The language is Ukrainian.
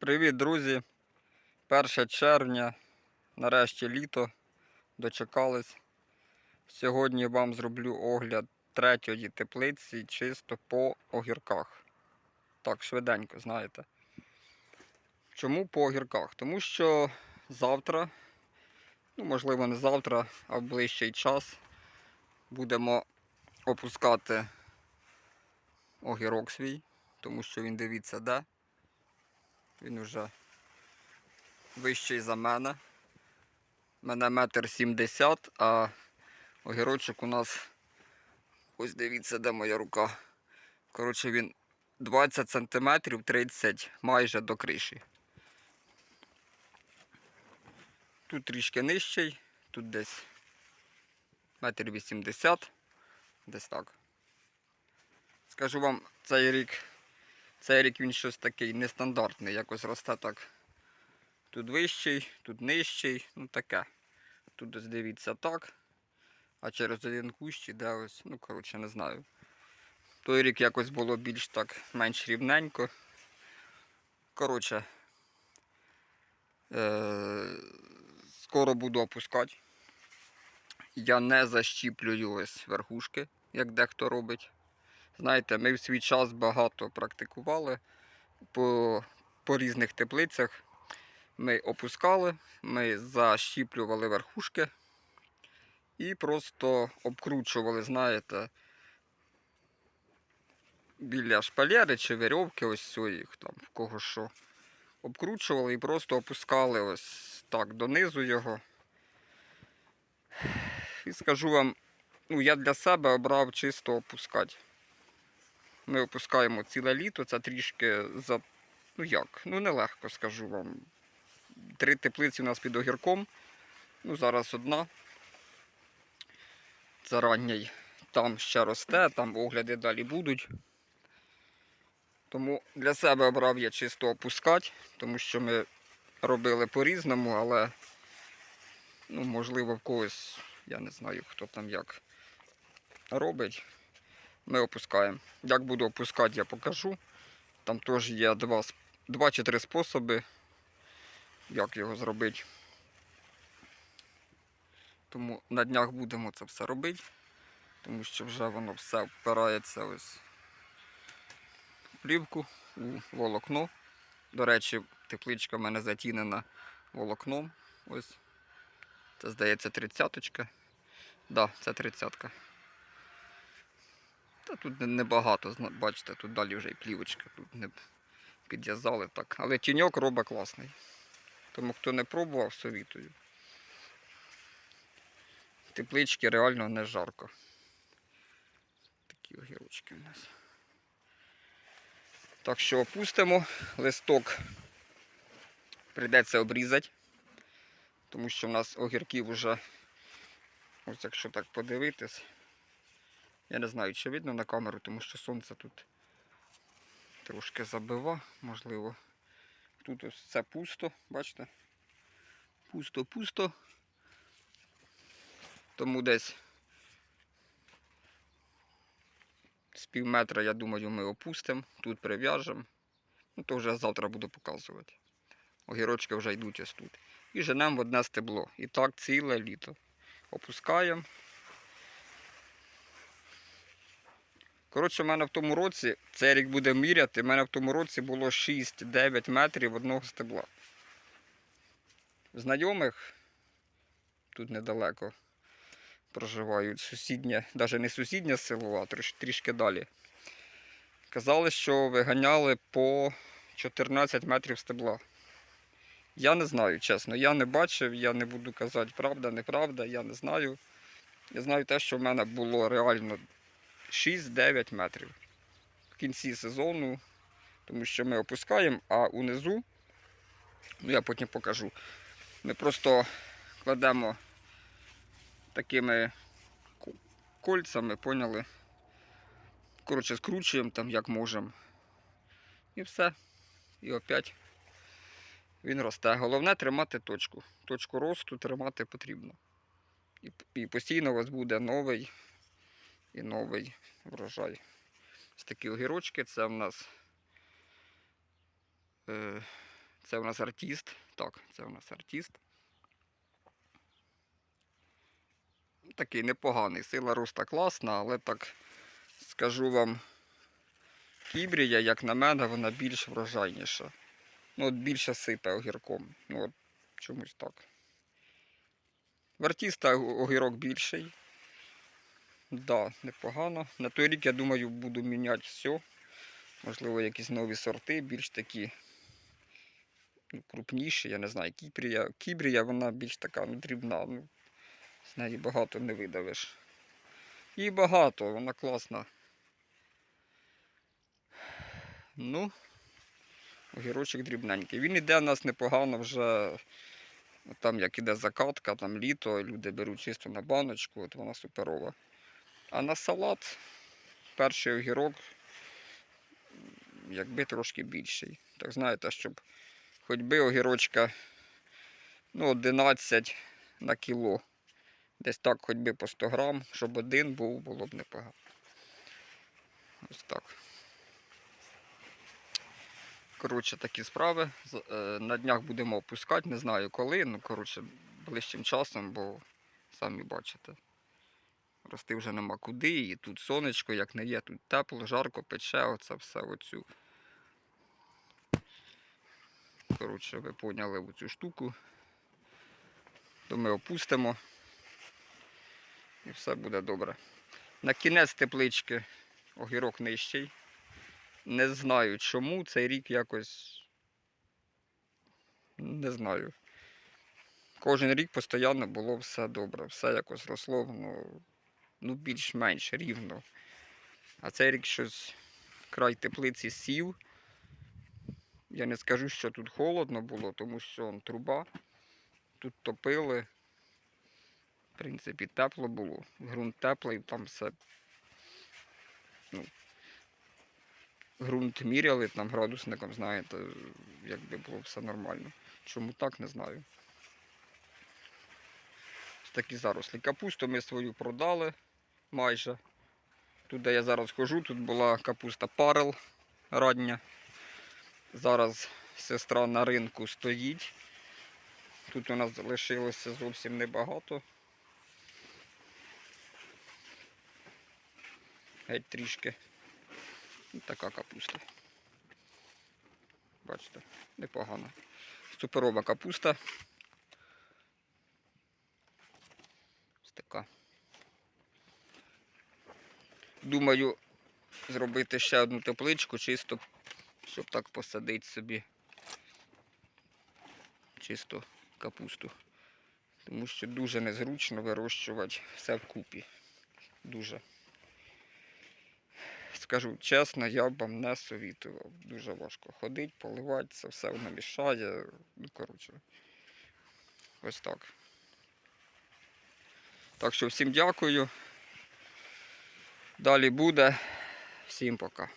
Привіт, друзі! 1 червня, нарешті літо, дочекались. Сьогодні вам зроблю огляд третьої теплиці чисто по огірках. Так, швиденько, знаєте. Чому по огірках? Тому що завтра, ну можливо не завтра, а в ближчий час будемо опускати огірок свій, тому що він дивіться де. Він вже вищий за мене. Мене метр сімдесят, а огірочок у нас, ось дивіться, де моя рука. Коротше, він 20 сантиметрів 30 майже до криші. Тут трішки нижчий, тут десь метр вісімдесят, десь так. Скажу вам, цей рік цей рік він щось такий нестандартний, якось росте так. Тут вищий, тут нижчий, ну таке. Тут ось дивіться так. А через один кущ іде ось, ну коротше, не знаю. Той рік якось було більш так менш рівненько. Коротше, е- скоро буду опускати. Я не защіплюю ось верхушки, як дехто робить. Знаєте, ми в свій час багато практикували по, по різних теплицях. Ми опускали, ми защіплювали верхушки і просто обкручували, знаєте, біля шпалери чи верьовки, ось своїх там, в кого що. Обкручували і просто опускали ось так донизу його. І скажу вам, ну я для себе обрав чисто опускати. Ми опускаємо ціле літо, це трішки за. Ну як? Ну нелегко скажу вам. Три теплиці у нас під огірком. Ну, зараз одна. Це ранній. Там ще росте, там огляди далі будуть. Тому для себе обрав я чисто опускати, тому що ми робили по-різному, але ну, можливо в когось, я не знаю, хто там як робить ми опускаємо. Як буду опускати, я покажу. Там теж є два, два чи три способи, як його зробити. Тому на днях будемо це все робити, тому що вже воно все впирається ось плівку у волокно. До речі, тепличка в мене затінена волокном. Ось. Це здається тридцяточка. Так, да, це тридцятка. Та тут небагато, бачите, тут далі вже і плівочка, тут не підв'язали так. Але тіньок робить класний. Тому хто не пробував, совітую. Теплички реально не жарко. Такі огірочки у нас. Так що опустимо, листок прийдеться обрізати, тому що в нас огірків вже, ось якщо так подивитись, я не знаю, чи видно на камеру, тому що сонце тут трошки забива, можливо. Тут ось це пусто, бачите? Пусто-пусто. Тому десь з пів метра, я думаю, ми опустимо, тут прив'яжемо. Ну, то вже завтра буду показувати. Огірочки вже йдуть ось тут. І женемо в одне стебло. І так ціле літо. Опускаємо. Коротше, в мене в тому році, цей рік буде міряти, в мене в тому році було 6-9 метрів одного стебла. Знайомих тут недалеко проживають сусіднє, навіть не сусіднє село, а тріш- трішки далі. Казали, що виганяли по 14 метрів стебла. Я не знаю, чесно, я не бачив, я не буду казати правда, неправда, я не знаю. Я знаю те, що в мене було реально 6-9 метрів в кінці сезону, тому що ми опускаємо, а унизу, ну я потім покажу, ми просто кладемо такими ко- кольцями, поняли? Коротше, скручуємо там як можемо. І все. І опять він росте. Головне тримати точку. Точку росту тримати потрібно. І постійно у вас буде новий і новий врожай. Ось такі огірочки. Це в нас е, Це у нас артист. Так, це у нас артист. Такий непоганий. Сила роста класна, але так скажу вам, кібрія, як на мене, вона більш врожайніша. Ну, от більше сита огірком. Ну, от чомусь так. В артиста огірок більший. Да, непогано. На той рік, я думаю, буду міняти все. Можливо, якісь нові сорти, більш такі ну, крупніші, я не знаю, кібрія. Кібрія, вона більш така ну, дрібна. Ну, з неї багато не видавиш. І багато, вона класна. Ну, огірочок дрібненький. Він іде у нас непогано вже. Там як іде закатка, там літо, люди беруть чисто на баночку, от вона суперова. А на салат перший огірок якби трошки більший. Так знаєте, щоб хоч би огірочка ну, 11 на кіло. Десь так хоч би по 100 грам, щоб один був, було б непогано. Ось так. Коротше, такі справи. Е, На днях будемо опускати, не знаю коли, ну коротше, ближчим часом, бо самі бачите. Рости вже нема куди, і тут сонечко, як не є, тут тепло, жарко, пече, оце все оцю. Коротше, ви поняли оцю штуку. То ми опустимо. І все буде добре. На кінець теплички огірок нижчий. Не знаю чому. Цей рік якось. Не знаю. Кожен рік постійно було все добре. Все якось росло ну, ну більш-менш рівно. А цей рік щось край теплиці сів. Я не скажу, що тут холодно було, тому що он, труба. Тут топили. В принципі, тепло було. Грунт теплий, там все. Ну, ґрунт міряли там градусником, знаєте, якби було все нормально. Чому так, не знаю. Такі зарослі. Капусту ми свою продали майже. Тут, де я зараз хожу, тут була капуста парел радня. Зараз сестра на ринку стоїть. Тут у нас залишилося зовсім небагато. Геть трішки. Така капуста. Бачите, непогано. Суперова капуста. Ось така. Думаю, зробити ще одну тепличку, чисто, щоб так посадити собі чисто капусту. Тому що дуже незручно вирощувати все вкупі. Дуже. Скажу чесно, я б вам не совітував. Дуже важко ходити, поливати, це все воно мішає. Ну, коротше. Ось так. Так що всім дякую. Далі буде. Всім пока.